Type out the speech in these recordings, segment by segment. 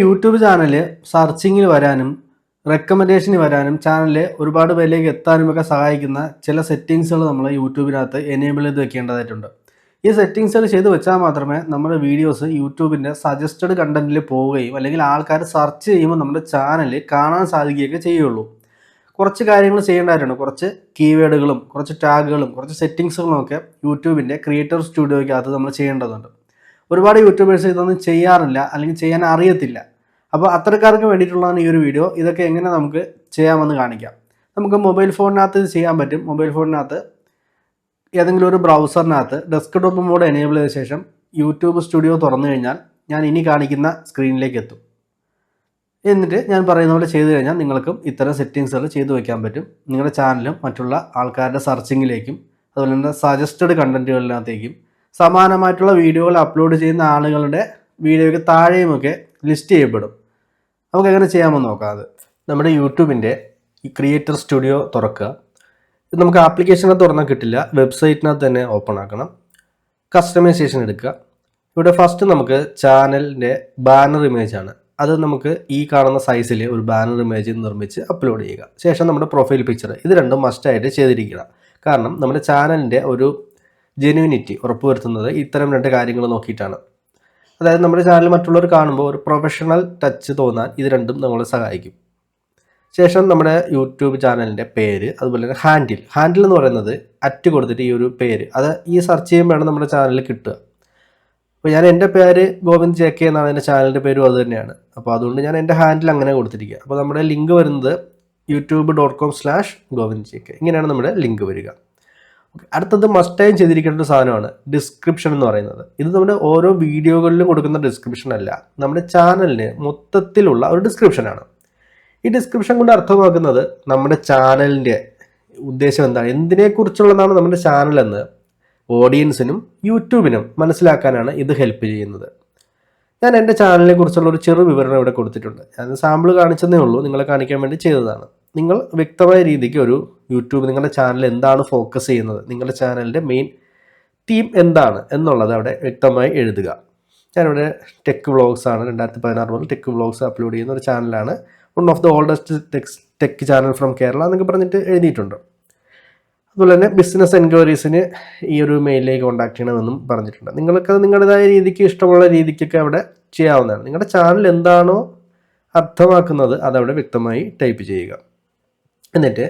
YouTube channel സെർച്ചിങ്ങിൽ വരാനും റെക്കമെൻഡേഷന് വരാനും ചാനലിൽ ഒരുപാട് പേരിലേക്ക് എത്താനും ഒക്കെ സഹായിക്കുന്ന ചില സെറ്റിങ്സുകൾ നമ്മൾ യൂട്യൂബിനകത്ത് എനേബിൾ ചെയ്ത് വെക്കേണ്ടതായിട്ടുണ്ട്. ഈ സെറ്റിങ്സുകൾ ചെയ്ത് വെച്ചാൽ മാത്രമേ നമ്മുടെ വീഡിയോസ് യൂട്യൂബിന്റെ സജസ്റ്റഡ് കണ്ടന്റിൽ പോവുകയും അല്ലെങ്കിൽ ആൾക്കാർ സെർച്ച് ചെയ്യുമ്പോൾ നമ്മുടെ ചാനൽ കാണാൻ സാധിക്കുകയൊക്കെ ചെയ്യുള്ളൂ. കുറച്ച് കാര്യങ്ങൾ ചെയ്യേണ്ടതായിട്ടുണ്ട്. കുറച്ച് കീവേഡുകളും കുറച്ച് ടാഗുകളും കുറച്ച് സെറ്റിങ്സുകളും ഒക്കെ യൂട്യൂബിന്റെ ക്രിയേറ്റർ സ്റ്റുഡിയോയ്ക്കകത്ത് നമ്മൾ ചെയ്യേണ്ടതുണ്ട്. ഒരുപാട് യൂട്യൂബേഴ്സ് ഇതൊന്നും ചെയ്യാറില്ല അല്ലെങ്കിൽ ചെയ്യാൻ അറിയത്തില്ല. അപ്പോൾ അത്തരക്കാർക്ക് വേണ്ടിയിട്ടുള്ളതാണ് ഈ ഒരു വീഡിയോ. ഇതൊക്കെ എങ്ങനെ നമുക്ക് ചെയ്യാമെന്ന് കാണിക്കാം. നമുക്ക് മൊബൈൽ ഫോണിനകത്ത് ഇത് ചെയ്യാൻ പറ്റും. മൊബൈൽ ഫോണിനകത്ത് ഏതെങ്കിലും ഒരു ബ്രൗസറിനകത്ത് ഡെസ്ക്ടോപ്പ് മോഡ് എനേബിൾ ചെയ്ത ശേഷം യൂട്യൂബ് സ്റ്റുഡിയോ തുറന്നു കഴിഞ്ഞാൽ ഞാൻ ഇനി കാണിക്കുന്ന സ്ക്രീനിലേക്ക് എത്തും. എന്നിട്ട് ഞാൻ പറയുന്ന പോലെ ചെയ്തു കഴിഞ്ഞാൽ നിങ്ങൾക്കും ഇത്തരം സെറ്റിങ്സുകൾ ചെയ്തു വയ്ക്കാൻ പറ്റും. നിങ്ങളുടെ ചാനലും മറ്റുള്ള ആൾക്കാരുടെ സെർച്ചിങ്ങിലേക്കും അതുപോലെ തന്നെ സജസ്റ്റഡ് കണ്ടന്റുകളിനകത്തേക്കും സമാനമായിട്ടുള്ള വീഡിയോകൾ അപ്ലോഡ് ചെയ്യുന്ന ആളുകളുടെ വീഡിയോയ്ക്ക് താഴെയുമൊക്കെ ലിസ്റ്റ് ചെയ്യപ്പെടും. നമുക്ക് എങ്ങനെ ചെയ്യാമെന്ന് നോക്കാം അത്. നമ്മുടെ യൂട്യൂബിന്റെ ഈ ക്രിയേറ്റർ സ്റ്റുഡിയോ തുറക്കുക. ഇത് നമുക്ക് ആപ്ലിക്കേഷനകത്ത് തുറന്നാൽ കിട്ടില്ല. വെബ്സൈറ്റിനകത്ത് തന്നെ ഓപ്പൺ ആക്കണം. കസ്റ്റമൈസേഷൻ എടുക്കുക. ഇവിടെ ഫസ്റ്റ് നമുക്ക് ചാനലിന്റെ ബാനർ ഇമേജ് ആണ്. അത് നമുക്ക് ഈ കാണുന്ന സൈസിൽ ഒരു ബാനർ ഇമേജ് നിർമ്മിച്ച് അപ്ലോഡ് ചെയ്യുക. ശേഷം നമ്മുടെ പ്രൊഫൈൽ പിക്ചർ ഇത് രണ്ടും മസ്റ്റായിട്ട് ചെയ്തിരിക്കണം. കാരണം നമ്മുടെ ചാനലിന്റെ ഒരു ജെനുവിനിറ്റി ഉറപ്പുവരുത്തുന്നത് ഇത്തരം രണ്ട് കാര്യങ്ങൾ നോക്കിയിട്ടാണ്. അതായത് നമ്മുടെ ചാനൽ മറ്റുള്ളവർ കാണുമ്പോൾ ഒരു പ്രൊഫഷണൽ ടച്ച് തോന്നാൻ ഇത് രണ്ടും നമ്മളെ സഹായിക്കും. ശേഷം നമ്മുടെ യൂട്യൂബ് ചാനലിന്റെ പേര് അതുപോലെ തന്നെ ഹാൻഡിൽ ഹാൻഡിൽ എന്ന് പറയുന്നത് അറ്റ് കൊടുത്തിട്ട് ഈ ഒരു പേര്. അത് ഈ സെർച്ച് ചെയ്യുമ്പോഴാണ് നമ്മുടെ ചാനലിൽ കിട്ടുക. അപ്പോൾ ഞാൻ എന്റെ പേര് ഗോവിന്ദ് ജെ കെ എന്നാണ് എന്റെ ചാനലിന്റെ പേരും അത് തന്നെയാണ്. അപ്പോൾ അതുകൊണ്ട് ഞാൻ എന്റെ ഹാൻഡിൽ അങ്ങനെ കൊടുത്തിരിക്കുക. അപ്പോൾ നമ്മുടെ ലിങ്ക് വരുന്നത് YouTube dot com slash Govind J K. ഇങ്ങനെയാണ് നമ്മുടെ ലിങ്ക് വരിക. അടുത്തത് മസ്റ്റായും ചെയ്തിരിക്കേണ്ട ഒരു സാധനമാണ്. ഡിസ്ക്രിപ്ഷൻ എന്ന് പറയുന്നത്. ഇത് നമ്മുടെ ഓരോ വീഡിയോകളിലും കൊടുക്കുന്ന ഡിസ്ക്രിപ്ഷൻ അല്ല. നമ്മുടെ ചാനലിന് മൊത്തത്തിലുള്ള ഒരു ഡിസ്ക്രിപ്ഷനാണ് ഈ ഡിസ്ക്രിപ്ഷൻ കൊണ്ട് അർത്ഥമാക്കുന്നത് നമ്മുടെ ചാനലിന്റെ ഉദ്ദേശം എന്താണ്? എന്തിനെക്കുറിച്ചുള്ളതാണ് നമ്മുടെ ചാനൽ എന്ന് ഓഡിയൻസിനും യൂട്യൂബിനും മനസ്സിലാക്കാനാണ് ഇത് ഹെൽപ്പ് ചെയ്യുന്നത്. ഞാൻ എന്റെ ചാനലിനെ കുറിച്ചുള്ള ഒരു ചെറു വിവരണം ഇവിടെ കൊടുത്തിട്ടുണ്ട്. ഞാൻ സാമ്പിൾ കാണിച്ചതേ ഉള്ളൂ. നിങ്ങളെ കാണിക്കാൻ വേണ്ടി ചെയ്തതാണ്. നിങ്ങൾ വ്യക്തമായ രീതിക്ക് ഒരു യൂട്യൂബ് നിങ്ങളുടെ ചാനൽ എന്താണ് ഫോക്കസ് ചെയ്യുന്നത് നിങ്ങളുടെ ചാനലിന്റെ മെയിൻ തീം എന്താണ് എന്നുള്ളത് അവിടെ വ്യക്തമായി എഴുതുക. ഞാനിവിടെ ടെക് വ്ളോഗ്സ് ആണ് രണ്ടായിരത്തി പതിനാറ് മുതൽ ടെക് വ്ളോഗ്സ് അപ്ലോഡ് ചെയ്യുന്ന ഒരു ചാനലാണ് one of the oldest techs tech channel from Kerala എന്നൊക്കെ പറഞ്ഞിട്ട് എഴുതിയിട്ടുണ്ട്. അതുപോലെ തന്നെ ബിസിനസ് എൻക്വയറീസിന് ഈ ഒരു മെയിലിലേക്ക് കോൺടാക്ട് ചെയ്യണമെന്നും പറഞ്ഞിട്ടുണ്ട്. നിങ്ങൾക്ക് നിങ്ങളുടേതായ രീതിക്ക് ഇഷ്ടമുള്ള രീതിക്കൊക്കെ അവിടെ ചെയ്യാവുന്നതാണ്. നിങ്ങളുടെ ചാനൽ എന്താണോ അർത്ഥമാക്കുന്നത് അതവിടെ വ്യക്തമായി ടൈപ്പ് ചെയ്യുക. എന്നിട്ട്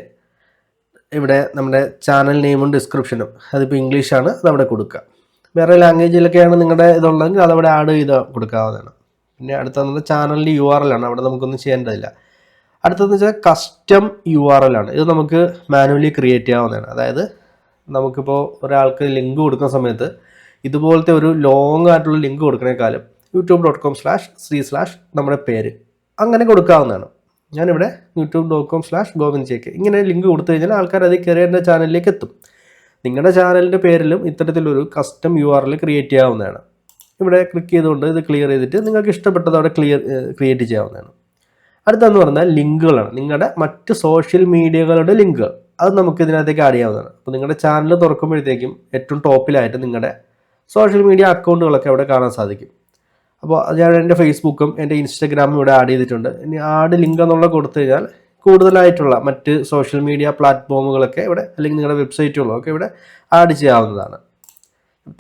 ഇവിടെ നമ്മുടെ ചാനൽ നെയിമും ഡിസ്ക്രിപ്ഷനും അതിപ്പോൾ ഇംഗ്ലീഷാണ് അതവിടെ കൊടുക്കുക. വേറെ ലാംഗ്വേജിലൊക്കെയാണ് നിങ്ങളുടെ ഇതുള്ളതെങ്കിൽ അതവിടെ ആഡ് ചെയ്ത് കൊടുക്കാവുന്നതാണ്. പിന്നെ അടുത്തത് ചാനലിന്റെ യു ആർ എൽ ആണ്. അവിടെ നമുക്കൊന്നും ചെയ്യേണ്ടതില്ല. അടുത്തതെന്ന് വെച്ചാൽ കസ്റ്റം യു ആർ എൽ ആണ്. ഇത് നമുക്ക് മാനുവലി ക്രിയേറ്റ് ചെയ്യാവുന്നതാണ്. അതായത് നമുക്കിപ്പോൾ ഒരാൾക്ക് ലിങ്ക് കൊടുക്കുന്ന സമയത്ത് ഇതുപോലത്തെ ഒരു ലോങ് ആയിട്ടുള്ള link കൊടുക്കണേക്കാളും YouTube dot com slash Shri slash നമ്മുടെ പേര്. അങ്ങനെ കൊടുക്കാവുന്നതാണ്. ഞാനിവിടെ YouTube dot com slash Govind J K. ഇങ്ങനെ ലിങ്ക് കൊടുത്തു കഴിഞ്ഞാൽ ആൾക്കാർ അത് കയറി എന്റെ ചാനലിലേക്ക് എത്തും. നിങ്ങളുടെ ചാനലിന്റെ പേരിലും ഇത്തരത്തിലൊരു custom U R L create ചെയ്യാവുന്നതാണ്. ഇവിടെ ക്ലിക്ക് ചെയ്തുകൊണ്ട് ഇത് ക്ലിയർ ചെയ്തിട്ട് നിങ്ങൾക്ക് ഇഷ്ടപ്പെട്ടത് അവിടെ ക്ലിയർ ക്രിയേറ്റ് ചെയ്യാവുന്നതാണ്. അടുത്തെന്ന് പറഞ്ഞാൽ ലിങ്കുകളാണ്. നിങ്ങളുടെ മറ്റ് സോഷ്യൽ മീഡിയകളുടെ ലിങ്കുകൾ. അത് നമുക്ക് ഇതിനകത്തേക്ക് ആഡ് ചെയ്യാവുന്നതാണ്. അപ്പോൾ നിങ്ങളുടെ ചാനൽ തുറക്കുമ്പോഴത്തേക്കും ഏറ്റവും ടോപ്പിലായിട്ട് നിങ്ങളുടെ സോഷ്യൽ മീഡിയ അക്കൗണ്ടുകളൊക്കെ അവിടെ കാണാൻ സാധിക്കും. അപ്പോൾ ഞാൻ എന്റെ ഫേസ്ബുക്കും എന്റെ ഇൻസ്റ്റഗ്രാമും ഇവിടെ ആഡ് ചെയ്തിട്ടുണ്ട്. ഇനി ആഡ് ലിങ്ക് എന്നുള്ള കൊടുത്തു കഴിഞ്ഞാൽ കൂടുതലായിട്ടുള്ള മറ്റ് സോഷ്യൽ മീഡിയ പ്ലാറ്റ്ഫോമുകളൊക്കെ ഇവിടെ അല്ലെങ്കിൽ നിങ്ങളുടെ വെബ്സൈറ്റുകളൊക്കെ ഇവിടെ ആഡ് ചെയ്യാവുന്നതാണ്.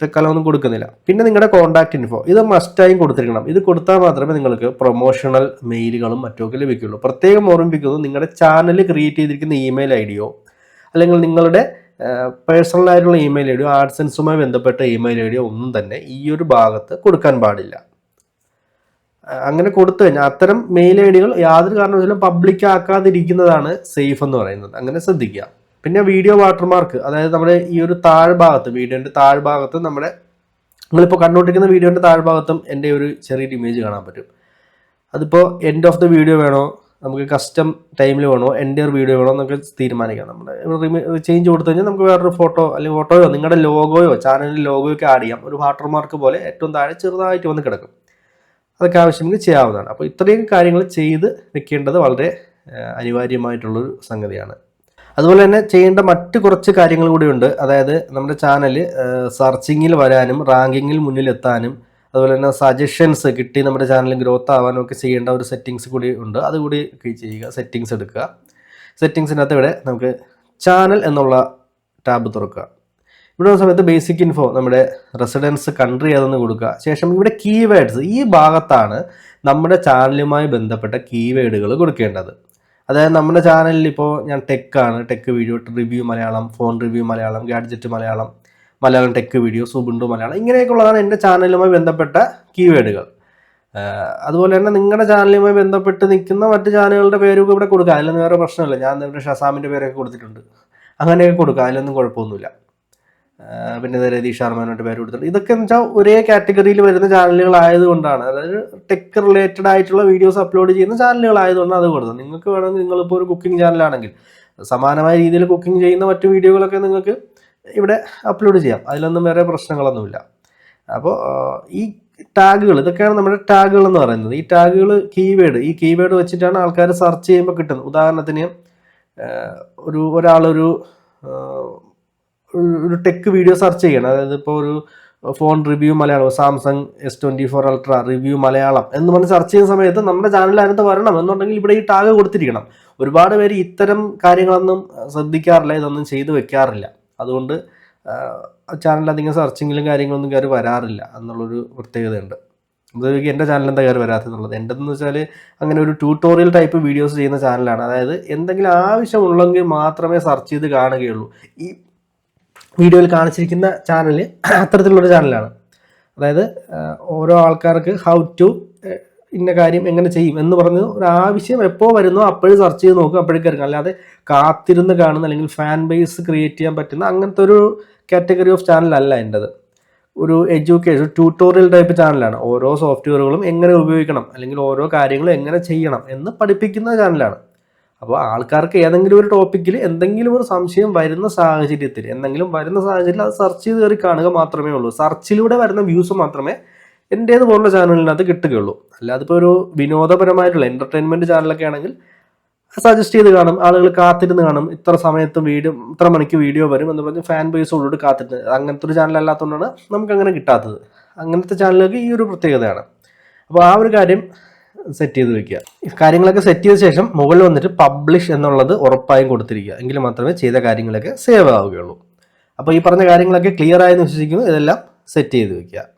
തൽക്കാലം ഒന്നും കൊടുക്കുന്നില്ല. പിന്നെ നിങ്ങളുടെ കോൺടാക്ട് ഇൻഫോ ഇത് മസ്റ്റായും കൊടുത്തിരിക്കണം. ഇത് കൊടുത്താൽ മാത്രമേ നിങ്ങൾക്ക് പ്രൊമോഷണൽ മെയിലുകളും മറ്റുമൊക്കെ ലഭിക്കുള്ളൂ. പ്രത്യേകം ഓർമ്മിപ്പിക്കുന്നു നിങ്ങളുടെ ചാനൽ ക്രിയേറ്റ് ചെയ്തിരിക്കുന്ന ഇമെയിൽ ഐ ഡിയോ അല്ലെങ്കിൽ നിങ്ങളുടെ പേഴ്സണൽ ആയിട്ടുള്ള ഇമെയിൽ ഐ ഡിയോ ആഡ്സൻസുമായി ബന്ധപ്പെട്ട ഇമെയിൽ ഐ ഡിയോ ഒന്നും തന്നെ ഈ ഒരു ഭാഗത്ത് കൊടുക്കാൻ പാടില്ല. അങ്ങനെ കൊടുത്തു കഴിഞ്ഞാൽ അത്തരം മെയിൽ ഐ ഡികൾ യാതൊരു കാരണവശാലും പബ്ലിക് ആക്കാതിരിക്കുന്നതാണ് സേഫ് എന്ന് പറയുന്നത്. അങ്ങനെ ശ്രദ്ധിക്കുക. പിന്നെ വീഡിയോ വാട്ടർമാർക്ക് അതായത് നമ്മുടെ ഈ ഒരു താഴ്ഭാഗത്ത് വീഡിയോന്റെ താഴ്ഭാഗത്ത് നമ്മുടെ നിങ്ങളിപ്പോൾ കണ്ടുകൊണ്ടിരിക്കുന്ന വീഡിയോന്റെ താഴ്ഭാഗത്തും എന്റെ ഒരു ചെറിയൊരു ഇമേജ് കാണാൻ പറ്റും. അതിപ്പോൾ എൻഡ് ഓഫ് ദ വീഡിയോ വേണോ? നമുക്ക് കസ്റ്റം ടൈമിൽ വേണോ? എന്റെ വീഡിയോ വേണോ? എന്നൊക്കെ തീരുമാനിക്കാം. നമ്മുടെ ചേഞ്ച് കൊടുത്തു കഴിഞ്ഞാൽ നമുക്ക് വേറൊരു ഫോട്ടോ അല്ലെങ്കിൽ ഫോട്ടോയോ നിങ്ങളുടെ ലോഗോയോ ചാനലിന്റെ ലോഗോയോ ഒക്കെ ആഡ് ചെയ്യാം. ഒരു വാട്ടർമാർക്ക് പോലെ ഏറ്റവും താഴെ ചെറുതായിട്ട് വന്ന് കിടക്കും. അതൊക്കെ ആവശ്യമെങ്കിൽ ചെയ്യാവുന്നതാണ്. അപ്പോൾ ഇത്രയും കാര്യങ്ങൾ ചെയ്ത് വെക്കേണ്ടത് വളരെ അനിവാര്യമായിട്ടുള്ളൊരു സംഗതിയാണ്. അതുപോലെ തന്നെ ചെയ്യേണ്ട മറ്റ് കുറച്ച് കാര്യങ്ങൾ കൂടിയുണ്ട് അതായത് നമ്മുടെ ചാനൽ സെർച്ചിങ്ങിൽ വരാനും റാങ്കിങ്ങിൽ മുന്നിലെത്താനും അതുപോലെ തന്നെ സജഷൻസ് കിട്ടി നമ്മുടെ ചാനൽ ഗ്രോത്ത് ആവാനും ഒക്കെ ചെയ്യേണ്ട ഒരു സെറ്റിങ്സ് കൂടി ഉണ്ട്. അതുകൂടി ചെയ്യുക സെറ്റിങ്സ് എടുക്കുക. സെറ്റിങ്സിനകത്ത് ഇവിടെ നമുക്ക് ചാനൽ എന്നുള്ള ടാബ് തുറക്കുക. ഇവിടെ സമയത്ത് ബേസിക് ഇൻഫോ നമ്മുടെ റെസിഡൻസ് കൺട്രി ഏതെന്ന് കൊടുക്കുക. ശേഷം ഇവിടെ കീവേഡ്സ് ഈ ഭാഗത്താണ് നമ്മുടെ ചാനലുമായി ബന്ധപ്പെട്ട കീവേഡുകൾ കൊടുക്കേണ്ടത്. അതായത് നമ്മുടെ ചാനലിൽ ഇപ്പോൾ ഞാൻ ടെക്കാണ് tech video review Malayalam phone review Malayalam gadget Malayalam Malayalam tech video Xubuntu Malayalam ഇങ്ങനെയൊക്കെയുള്ളതാണ് എന്റെ ചാനലുമായി ബന്ധപ്പെട്ട കീവേഡുകൾ അതുപോലെ തന്നെ നിങ്ങളുടെ ചാനലുമായി ബന്ധപ്പെട്ട് നിൽക്കുന്ന മറ്റ് ചാനലുകളുടെ പേരൊക്കെ ഇവിടെ കൊടുക്കുക. അതിലൊന്നും വേറെ പ്രശ്നമില്ല. ഞാൻ നിങ്ങളുടെ ഷസാമിന്റെ പേരൊക്കെ കൊടുത്തിട്ടുണ്ട്. അങ്ങനെയൊക്കെ കൊടുക്കുക. അതിലൊന്നും കുഴപ്പമൊന്നുമില്ല. പിന്നെ രതീഷ് ശർമ്മേനോട്ട് പേര് കൊടുത്തിട്ടുണ്ട്. ഇതൊക്കെ എന്ന് വെച്ചാൽ ഒരേ കാറ്റഗറിയിൽ വരുന്ന ചാനലുകൾ ആയതുകൊണ്ടാണ്. അതായത് ടെക് റിലേറ്റഡ് ആയിട്ടുള്ള വീഡിയോസ് അപ്ലോഡ് ചെയ്യുന്ന ചാനലുകൾ ആയതുകൊണ്ട് അത് കൊടുത്തത്. നിങ്ങൾക്ക് വേണമെങ്കിൽ നിങ്ങളിപ്പോൾ ഒരു കുക്കിംഗ് ചാനലാണെങ്കിൽ സമാനമായ രീതിയിൽ കുക്കിംഗ് ചെയ്യുന്ന മറ്റു വീഡിയോകളൊക്കെ നിങ്ങൾക്ക് ഇവിടെ അപ്ലോഡ് ചെയ്യാം. അതിലൊന്നും വേറെ പ്രശ്നങ്ങളൊന്നുമില്ല. അപ്പോൾ ഈ ടാഗുകൾ ഇതൊക്കെയാണ് നമ്മുടെ ടാഗുകൾ എന്ന് പറയുന്നത്. ഈ ടാഗുകൾ കീവേഡ് ഈ കീവേഡ് വെച്ചിട്ടാണ് ആൾക്കാർ സെർച്ച് ചെയ്യുമ്പോൾ കിട്ടുന്നത്. ഉദാഹരണത്തിന് ഒരു ഒരാളൊരു ഒരു- ടെക് വീഡിയോ സെർച്ച് ചെയ്യണം. അതായത് ഇപ്പോൾ ഒരു phone review Malayalam Samsung S twenty four ultra review Malayalam എന്ന് പറഞ്ഞ് സെർച്ച് ചെയ്യുന്ന സമയത്ത് നമ്മുടെ ചാനലിൽ അതിനകത്ത് വരണം എന്നുണ്ടെങ്കിൽ ഇവിടെ ഈ ടാഗ് കൊടുത്തിരിക്കണം. ഒരുപാട് പേര് ഇത്തരം കാര്യങ്ങളൊന്നും ശ്രദ്ധിക്കാറില്ല ഇതൊന്നും ചെയ്തു വെക്കാറില്ല. അതുകൊണ്ട് ചാനലിൽ അധികം സെർച്ചിങ്ങിലും കാര്യങ്ങളൊന്നും കയറി വരാറില്ല എന്നുള്ളൊരു പ്രത്യേകതയുണ്ട്. അതായത് എന്റെ ചാനൽ എന്താ കയറി വരാത്തെന്നുള്ളത് എന്റെ എന്ന് വെച്ചാൽ അങ്ങനെ ഒരു ട്യൂട്ടോറിയൽ ടൈപ്പ് വീഡിയോസ് ചെയ്യുന്ന ചാനലാണ് അതായത് എന്തെങ്കിലും ആവശ്യമുള്ളെങ്കിൽ മാത്രമേ സെർച്ച് ചെയ്ത് കാണുകയുള്ളൂ. ഈ വീഡിയോയിൽ കാണിച്ചിരിക്കുന്ന ചാനൽ അത്തരത്തിലുള്ളൊരു ചാനലാണ് അതായത് ഓരോ ആൾക്കാർക്ക് ഹൗ ടു ഇന്ന കാര്യം എങ്ങനെ ചെയ്യും എന്ന് പറഞ്ഞ് ഒരു ആവശ്യം എപ്പോൾ വരുന്നോ അപ്പോഴും സെർച്ച് ചെയ്ത് നോക്കും അപ്പോഴേക്കും ഇറങ്ങും അല്ലാതെ കാത്തിരുന്ന് കാണുന്ന അല്ലെങ്കിൽ ഫാൻ ബേസ് ക്രിയേറ്റ് ചെയ്യാൻ പറ്റുന്ന അങ്ങനത്തെ ഒരു കാറ്റഗറി ഓഫ് ചാനലല്ല എന്റെത്. ഒരു എഡ്യൂക്കേഷൻ ട്യൂട്ടോറിയൽ ടൈപ്പ് ചാനലാണ് ഓരോ സോഫ്റ്റ്വെയറുകളും എങ്ങനെ ഉപയോഗിക്കണം അല്ലെങ്കിൽ ഓരോ കാര്യങ്ങളും എങ്ങനെ ചെയ്യണം എന്ന് പഠിപ്പിക്കുന്ന ചാനലാണ് അപ്പോൾ ആൾക്കാർക്ക് ഏതെങ്കിലും ഒരു ടോപ്പിക്കിൽ എന്തെങ്കിലും ഒരു സംശയം വരുന്ന സാഹചര്യത്തിൽ എന്തെങ്കിലും വരുന്ന സാഹചര്യത്തിൽ അത് സെർച്ച് ചെയ്ത് കയറി കാണുക മാത്രമേ ഉള്ളൂ. സെർച്ചിലൂടെ വരുന്ന വ്യൂസ് മാത്രമേ എന്റേത് പോലുള്ള ചാനലിനകത്ത് കിട്ടുകയുള്ളൂ. അല്ലാതെ ഇപ്പോൾ ഒരു വിനോദപരമായിട്ടുള്ള എന്റർടൈൻമെന്റ് ചാനലൊക്കെ ആണെങ്കിൽ സജസ്റ്റ് ചെയ്ത് കാണും ആളുകൾ കാത്തിരുന്ന് കാണും ഇത്ര സമയത്ത് വീഡിയോ ഇത്ര മണിക്ക് വീഡിയോ വരും എന്ന് പറഞ്ഞ് ഫാൻ ബേസ് ബേസോടുകൂടി കാത്തിരുന്ന്. അങ്ങനത്തെ ഒരു ചാനൽ അല്ലാത്തതുകൊണ്ടാണ് നമുക്ക് അങ്ങനെ കിട്ടാത്തത്. അങ്ങനത്തെ ചാനലുകൾക്ക് ഈ ഒരു പ്രത്യേകതയാണ്. അപ്പോൾ ആ ഒരു കാര്യം സെറ്റ് ചെയ്ത് വെക്കുക. കാര്യങ്ങളൊക്കെ സെറ്റ് ചെയ്ത ശേഷം മുകളിൽ വന്നിട്ട് പബ്ലിഷ് എന്നുള്ളത് ഉറപ്പായും കൊടുത്തിരിക്കുക. എങ്കിൽ മാത്രമേ ചെയ്ത കാര്യങ്ങളൊക്കെ സേവ് ആവുകയുള്ളൂ. അപ്പോൾ ഈ പറഞ്ഞ കാര്യങ്ങളൊക്കെ ക്ലിയർ ആയെന്ന് വിശ്വസിക്കുന്നു. ഇതെല്ലാം സെറ്റ് ചെയ്ത് വെക്കുക.